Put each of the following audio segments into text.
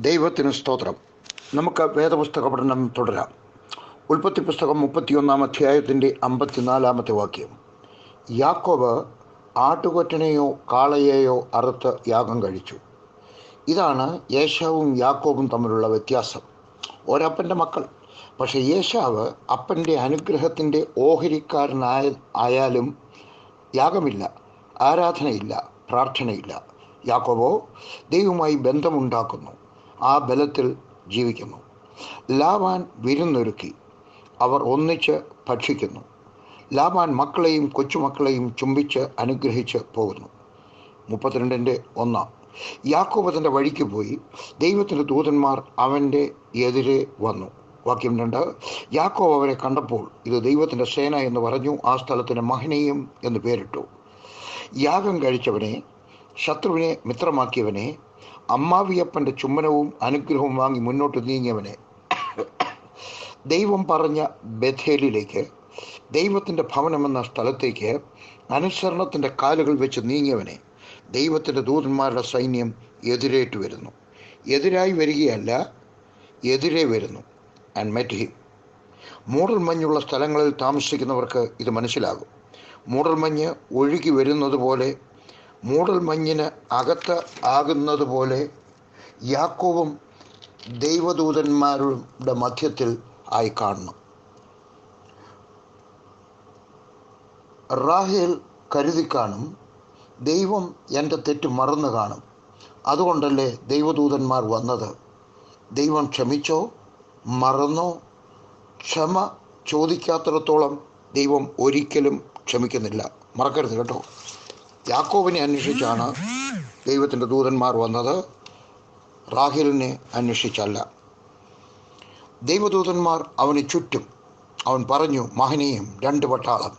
ദൈവത്തിന് സ്തോത്രം. നമുക്ക് വേദപുസ്തക പഠനം തുടരാം. ഉൽപ്പത്തി പുസ്തകം മുപ്പത്തിയൊന്നാം അധ്യായത്തിന്റെ അമ്പത്തിനാലാമത്തെ വാക്യം. യാക്കോബ് ആട്ടുകൊറ്റനെയോ കാളയെയോ അറുത്ത് യാഗം കഴിച്ചു. ഇതാണ് യേശാവും യാക്കോബും തമ്മിലുള്ള വ്യത്യാസം. ഒരപ്പന്റെ മക്കൾ. പക്ഷേ യേശാവ് അപ്പന്റെ അനുഗ്രഹത്തിന്റെ ഓഹരിക്കാരനായ ആയാലും യാഗമില്ല ആരാധനയില്ല പ്രാർത്ഥനയില്ല. യാക്കോബോ ദൈവവുമായി ബന്ധമുണ്ടാക്കുന്നു. ആ ബലത്തിൽ ജീവിക്കുന്നു. ലാവാൻ വിരുന്നൊരുക്കി. അവർ ഒന്നിച്ച് ഭക്ഷിക്കുന്നു. ലാവാൻ മക്കളെയും കൊച്ചുമക്കളെയും ചുംബിച്ച് അനുഗ്രഹിച്ച് പോകുന്നു. മുപ്പത്തിരണ്ടിന്റെ ഒന്നാം. യാക്കോബ് തന്റെ വഴിക്ക് പോയി. ദൈവത്തിന്റെ ദൂതന്മാർ അവന്റെ എതിരെ വന്നു. വാക്യം രണ്ട്. യാക്കോബ് അവരെ കണ്ടപ്പോൾ ഇത് ദൈവത്തിന്റെ സേന എന്ന് പറഞ്ഞു ആ സ്ഥലത്തിന് മഹനീയം എന്ന് പേരിട്ടു. യാഗം കഴിച്ചവനെ ശത്രുവിനെ മിത്രമാക്കിയവനെ അമ്മാവിയപ്പന്റെ ചുംബനവും അനുഗ്രഹവും വാങ്ങി മുന്നോട്ട് നീങ്ങിയവനെ. ദൈവം പറഞ്ഞ ബഥേലിലേക്ക് ദൈവത്തിന്റെ ഭവനമെന്ന സ്ഥലത്തേക്ക് അനുസരണത്തിന്റെ കാലുകൾ വെച്ച് നീങ്ങിയവനെ ദൈവത്തിന്റെ ദൂതന്മാരുടെ സൈന്യം എതിരേറ്റ് വരുന്നു. എതിരായി വരികയല്ല എതിരെ വരുന്നു. ആൻഡ് മെറ്റ് ഹിം മൂടൽമഞ്ഞുള്ള സ്ഥലങ്ങളിൽ താമസിക്കുന്നവർക്ക് ഇത് മനസ്സിലാകും. മൂടൽമഞ്ഞ് ഒഴുകി വരുന്നത് പോലെ മൂടൽമഞ്ഞിന് അകത്ത് ആകുന്നത് പോലെ യാക്കോവും ദൈവദൂതന്മാരുടെ മധ്യത്തിൽ ആയി കാണണം. റാഹേൽ കരുതി കാണും ദൈവം എന്റെ തെറ്റ് മറന്നു കാണും. അതുകൊണ്ടല്ലേ ദൈവദൂതന്മാർ വന്നത്? ദൈവം ക്ഷമിച്ചോ? മറന്നോ? ക്ഷമ ചോദിക്കാത്തിടത്തോളം ദൈവം ഒരിക്കലും ക്ഷമിക്കുന്നില്ല. മറക്കരുത് കേട്ടോ. യാക്കോബിനെ അന്വേഷിച്ചാണ് ദൈവത്തിന്റെ ദൂതന്മാർ വന്നത്. റാഹിലിനെ അന്വേഷിച്ചല്ല. ദൈവദൂതന്മാർ അവന് ചുറ്റും അവൻ പറഞ്ഞു മഹനീയം രണ്ട് പട്ടാളം.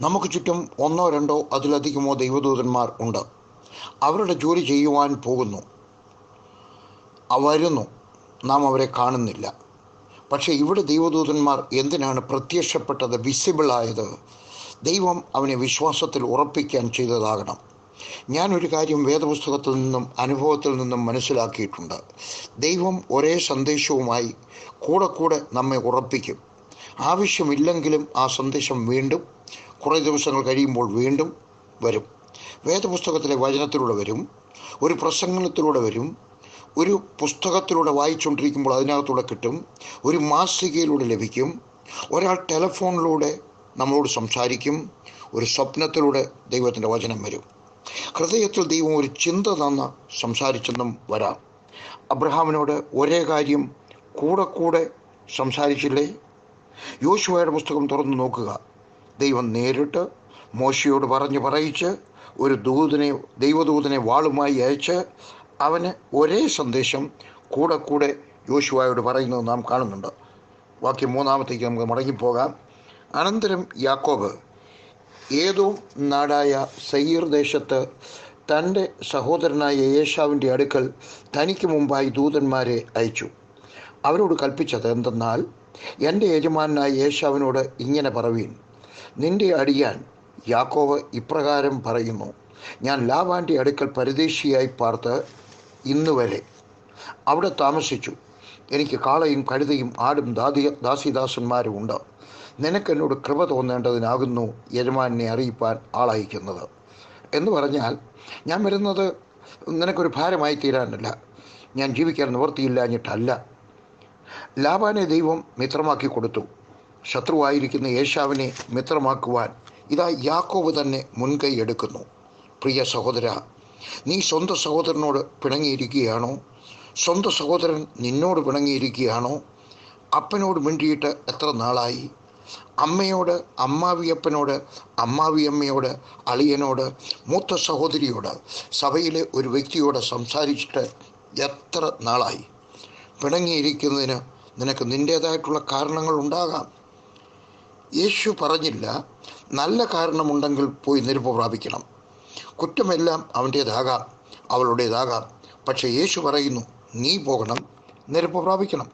നമുക്ക് ചുറ്റും ഒന്നോ രണ്ടോ അതിലധികമോ ദൈവദൂതന്മാർ ഉണ്ട്. അവരുടെ ജോലി ചെയ്യുവാൻ പോകുന്നു. വരുന്നു. നാം അവരെ കാണുന്നില്ല. പക്ഷേ ഇവിടെ ദൈവദൂതന്മാർ എന്തിനാണ് പ്രത്യക്ഷപ്പെട്ടത് വിസിബിളായത് ദൈവം അവനെ വിശ്വാസത്തിൽ ഉറപ്പിക്കാൻ ചെയ്തതാകണം. ഞാനൊരു കാര്യം വേദപുസ്തകത്തിൽ നിന്നും അനുഭവത്തിൽ നിന്നും മനസ്സിലാക്കിയിട്ടുണ്ട്. ദൈവം ഒരേ സന്ദേശവുമായി കൂടെ കൂടെ നമ്മെ ഉറപ്പിക്കും. ആവശ്യമില്ലെങ്കിലും ആ സന്ദേശം വീണ്ടും കുറേ ദിവസങ്ങൾ കഴിയുമ്പോൾ വീണ്ടും വരും. വേദപുസ്തകത്തിലെ വചനത്തിലൂടെ വരും ഒരു പ്രസംഗത്തിലൂടെ വരും ഒരു പുസ്തകത്തിലൂടെ വായിച്ചുകൊണ്ടിരിക്കുമ്പോൾ അതിനകത്തൂടെ കിട്ടും ഒരു മാസികയിലൂടെ ലഭിക്കും ഒരാൾ ടെലഫോണിലൂടെ നമ്മളോട് സംസാരിക്കും. ഒരു സ്വപ്നത്തിലൂടെ ദൈവത്തിന്റെ വചനം വരും. ഹൃദയത്തിൽ ദൈവം ഒരു ചിന്ത തന്ന് സംസാരിച്ചെന്നും വരാം. അബ്രഹാമിനോട് ഒരേ കാര്യം കൂടെ കൂടെ സംസാരിച്ചില്ലേ? യോശുവയുടെ പുസ്തകം തുറന്നു നോക്കുക. ദൈവം നേരിട്ട് മോശയോട് പറഞ്ഞു പറയിച്ച് ഒരു ദൂതനെ ദൈവദൂതനെ വാളുമായി അയച്ച് അവന് ഒരേ സന്ദേശം കൂടെ കൂടെ യോശുവായോട് പറയുന്നത് നാം കാണുന്നുണ്ട്. ബാക്കി മൂന്നാമത്തേക്ക് നമുക്ക് മടങ്ങിപ്പോകാം. അനന്തരം യാക്കോബ് ഏതോ നാടായ സയ്യീർ ദേശത്ത് തന്റെ സഹോദരനായ യേശാവിന്റെ അടുക്കൽ തനിക്ക് മുമ്പായി ദൂതന്മാരെ അയച്ചു. അവരോട് കൽപ്പിച്ചത് എന്തെന്നാൽ എന്റെ യജമാനായ യേശാവിനോട് ഇങ്ങനെ പറവീൻ നിന്റെ അടിയാൻ യാക്കോവ് ഇപ്രകാരം പറയുന്നു ഞാൻ ലാവാന്റെ അടുക്കൽ പരദേശിയായി പാർത്ത് ഇന്നുവരെ അവിടെ താമസിച്ചു. എനിക്ക് കാളയും കഴുതയും ആടും ദാതി ദാസിദാസന്മാരും ഉണ്ട്. നിനക്കെന്നോട് കൃപ തോന്നേണ്ടതിനാകുന്നു യജമാനെ അറിയിപ്പാൻ ആളയക്കുന്നത്. എന്ന് പറഞ്ഞാൽ ഞാൻ വരുന്നത് നിനക്കൊരു ഭാരമായി തീരാനല്ല. ഞാൻ ജീവിക്കാൻ നിവർത്തിയില്ലാഞ്ഞിട്ടല്ല ലാബാനെ ദൈവം മിത്രമാക്കി കൊടുത്തു. ശത്രുവായിരിക്കുന്ന യേശാവിനെ മിത്രമാക്കുവാൻ ഇതാ യാക്കോവ് തന്നെ മുൻകൈ എടുക്കുന്നു. പ്രിയ സഹോദര നീ സ്വന്തം സഹോദരനോട് പിണങ്ങിയിരിക്കുകയാണോ? സ്വന്തം സഹോദരൻ നിന്നോട് പിണങ്ങിയിരിക്കുകയാണോ? അപ്പനോട് മിണ്ടിയിട്ട് എത്ര നാളായി? അമ്മയോട് അമ്മാവിയപ്പനോട് അമ്മാവിയമ്മയോട് അളിയനോട് മൂത്ത സഹോദരിയോട് സഭയിലെ ഒരു വ്യക്തിയോട് സംസാരിച്ചിട്ട് എത്ര നാളായി? പിണങ്ങിയിരിക്കുന്നതിന് നിനക്ക് നിന്റേതായിട്ടുള്ള കാരണങ്ങൾ ഉണ്ടാകാം. യേശു പറഞ്ഞില്ല നല്ല കാരണമുണ്ടെങ്കിൽ പോയി നിരുപ്പ് പ്രാപിക്കണം. കുറ്റമെല്ലാം അവന്റേതാകാം അവളുടേതാകാം. പക്ഷേ യേശു പറയുന്നു നീ പോകണം നിരപ്പ് പ്രാപിക്കണം.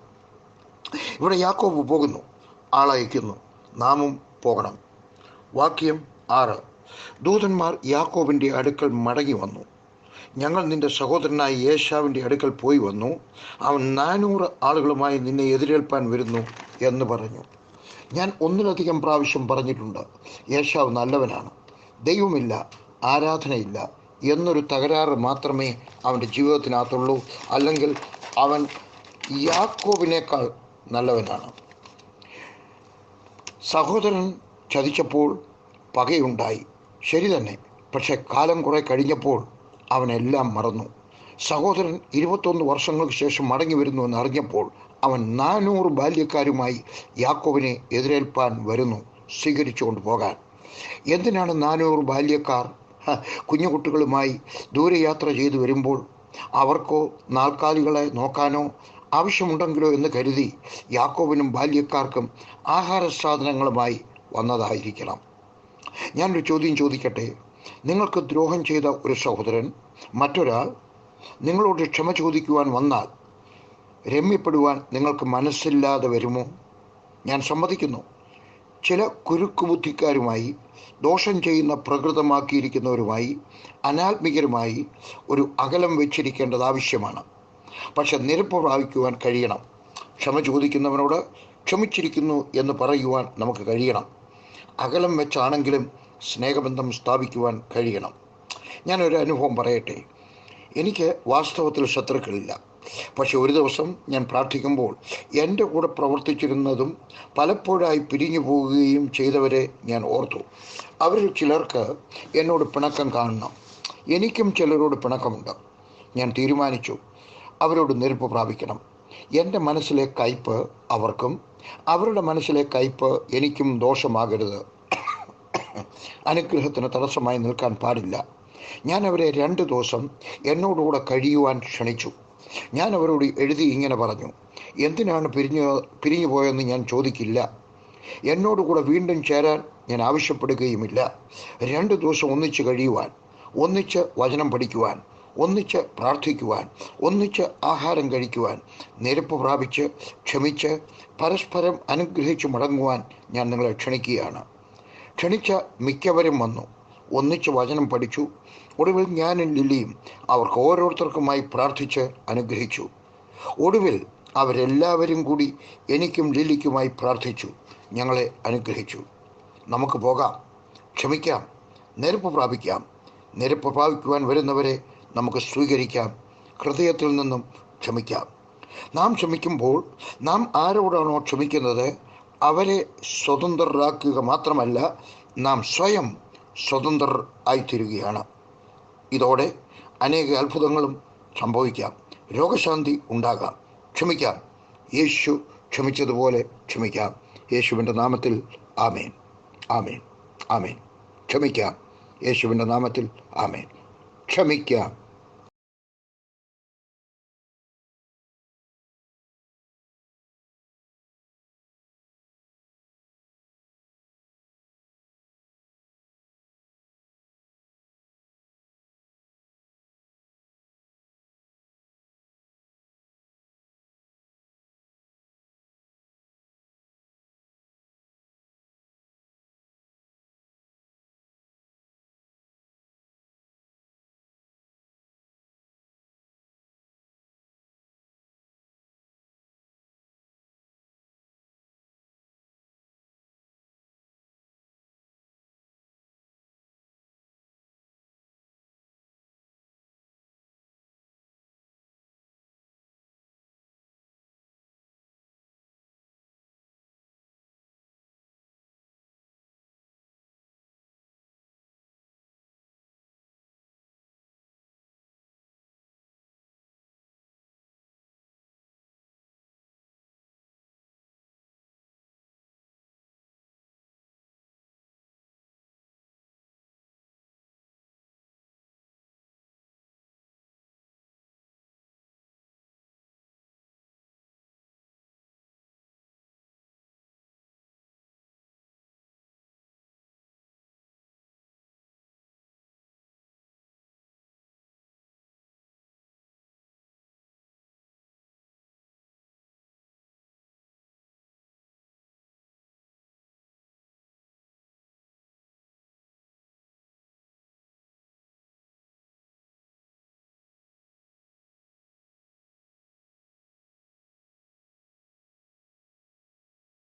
ഇവിടെ യാക്കോബ് പോകുന്നു ആളയക്കുന്നു നാമും പോകണം. വാക്യം ആറ്. ദൂതന്മാർ യാക്കോബിന്റെ അടുക്കൽ മടങ്ങി വന്നു. ഞങ്ങൾ നിന്റെ സഹോദരനായ യേശാവിന്റെ അടുക്കൽ പോയി വന്നു. അവൻ നാനൂറ് ആളുകളുമായി നിന്നെ എതിരേൽപ്പാൻ വരുന്നു എന്ന് പറഞ്ഞു. ഞാൻ ഒന്നിലധികം പ്രാവശ്യം പറഞ്ഞിട്ടുണ്ട് യേശാവ് നല്ലവനാണ്. ദൈവമില്ല ആരാധനയില്ല എന്നൊരു തകരാറ് മാത്രമേ അവന്റെ ജീവിതത്തിനകത്തുള്ളൂ. അല്ലെങ്കിൽ അവൻ യാക്കോബിനേക്കാൾ നല്ലവനാണ്. സഹോദരൻ ചതിച്ചപ്പോൾ പകയുണ്ടായി. ശരി തന്നെ. പക്ഷെ കാലം കുറേ കഴിഞ്ഞപ്പോൾ അവനെല്ലാം മറന്നു. സഹോദരൻ ഇരുപത്തൊന്ന് വർഷങ്ങൾക്ക് ശേഷം മടങ്ങി വരുന്നു എന്ന് അറിഞ്ഞപ്പോൾ അവൻ നാനൂറ് ബാല്യക്കാരുമായി യാക്കോബിനെ എതിരേൽപ്പാൻ വരുന്നു സ്വീകരിച്ചുകൊണ്ട് പോകാൻ. എന്തിനാണ് നാനൂറ് ബാല്യക്കാർ ഹ, കുഞ്ഞുകുട്ടികളുമായി ദൂരയാത്ര ചെയ്തു വരുമ്പോൾ അവർക്കോ നാൽക്കാലികളെ നോക്കാനോ ആവശ്യമുണ്ടെങ്കിലോ എന്ന് കരുതി യാക്കോവിനും ബാല്യക്കാർക്കും ആഹാര സാധനങ്ങളുമായി വന്നതായിരിക്കണം. ഞാനൊരു ചോദ്യം ചോദിക്കട്ടെ? നിങ്ങൾക്ക് ദ്രോഹം ചെയ്ത ഒരു സഹോദരൻ മറ്റൊരാൾ നിങ്ങളോട് ക്ഷമ ചോദിക്കുവാൻ വന്നാൽ രമ്യപ്പെടുവാൻ നിങ്ങൾക്ക് മനസ്സില്ലാതെ വരുമോ? ഞാൻ സമ്മതിക്കുന്നു. ചില കുരുക്കുബുദ്ധിക്കാരുമായി ദോഷം ചെയ്യുന്ന പ്രകൃതമാക്കിയിരിക്കുന്നവരുമായി അനാത്മികരുമായി ഒരു അകലം വെച്ചിരിക്കേണ്ടത് ആവശ്യമാണ്. പക്ഷെ നിരപ്പ് പ്രാപിക്കുവാൻ കഴിയണം. ക്ഷമ ചോദിക്കുന്നവനോട് ക്ഷമിച്ചിരിക്കുന്നു എന്ന് പറയുവാൻ നമുക്ക് കഴിയണം. അകലം വെച്ചാണെങ്കിലും സ്നേഹബന്ധം സ്ഥാപിക്കുവാൻ കഴിയണം. ഞാനൊരു അനുഭവം പറയട്ടെ. എനിക്ക് വാസ്തവത്തിൽ ശത്രുക്കളില്ല. പക്ഷെ ഒരു ദിവസം ഞാൻ പ്രാർത്ഥിക്കുമ്പോൾ എന്റെ കൂടെ പ്രവർത്തിച്ചിരുന്നതും പലപ്പോഴായി പിരിഞ്ഞു പോവുകയും ചെയ്തവരെ ഞാൻ ഓർത്തു. അവരിൽ ചിലർക്ക് എന്നോട് പിണക്കം കാണണം. എനിക്കും ചിലരോട് പിണക്കമുണ്ട്. ഞാൻ തീരുമാനിച്ചു അവരോട് നെരുപ്പ് പ്രാപിക്കണം. എന്റെ മനസ്സിലെ കയ്പ് അവർക്കും അവരുടെ മനസ്സിലെ കയ്പ് എനിക്കും ദോഷമാകരുത്. അനുഗ്രഹത്തിന് തടസ്സമായി നിൽക്കാൻ പാടില്ല. ഞാൻ അവരെ രണ്ട് ദിവസം എന്നോടുകൂടെ കഴിയുവാൻ ക്ഷണിച്ചു. ഞാൻ അവരോട് എഴുതി ഇങ്ങനെ പറഞ്ഞു എന്തിനാണ് പിരിഞ്ഞു പിരിഞ്ഞു പോയെന്ന് ഞാൻ ചോദിക്കില്ല. എന്നോട് എന്നോടുകൂടെ വീണ്ടും ചേരാൻ ഞാൻ ആവശ്യപ്പെടുകയുമില്ല. രണ്ട് ദിവസം ഒന്നിച്ച് കഴിയുവാൻ ഒന്നിച്ച് വചനം പഠിക്കുവാൻ ഒന്നിച്ച് പ്രാർത്ഥിക്കുവാൻ ഒന്നിച്ച് ആഹാരം കഴിക്കുവാൻ നിരപ്പ് പ്രാപിച്ച് ക്ഷമിച്ച് പരസ്പരം അനുഗ്രഹിച്ച് മടങ്ങുവാൻ ഞാൻ നിങ്ങളെ ക്ഷണിക്കുകയാണ്. ക്ഷണിച്ച മിക്കവരും വന്നു. ഒന്നിച്ച് വചനം പഠിച്ചു. ഒടുവിൽ ഞാനും ലില്ലിയും അവർക്ക് ഓരോരുത്തർക്കുമായി പ്രാർത്ഥിച്ച് അനുഗ്രഹിച്ചു. ഒടുവിൽ അവരെല്ലാവരും കൂടി എനിക്കും ലില്ലിക്കുമായി പ്രാർത്ഥിച്ചു. ഞങ്ങളെ അനുഗ്രഹിച്ചു. നമുക്ക് പോകാം. ക്ഷമിക്കാം. നെരുപ്പ് പ്രാപിക്കാം. നെരുപ്പ് പ്രാപിക്കുവാൻ വരുന്നവരെ നമുക്ക് സ്വീകരിക്കാം. ഹൃദയത്തിൽ നിന്നും ക്ഷമിക്കാം. നാം ക്ഷമിക്കുമ്പോൾ നാം ആരോടാണോ ക്ഷമിക്കുന്നത്? അവരെ സ്വതന്ത്രരാക്കുക മാത്രമല്ല നാം സ്വയം സ്വതന്ത്രർ ആയിത്തീരുകയാണ് ഇതോടെ അനേക അത്ഭുതങ്ങളും സംഭവിക്കാം. രോഗശാന്തി ഉണ്ടാകാം. ക്ഷമിക്കാം. യേശു ക്ഷമിച്ചതുപോലെ ക്ഷമിക്കാം. യേശുവിന്റെ നാമത്തിൽ ആമേൻ. ആമേൻ. ആമേൻ. ക്ഷമിക്കാം. യേശുവിന്റെ നാമത്തിൽ ആമേൻ. ക്ഷമിക്കാം.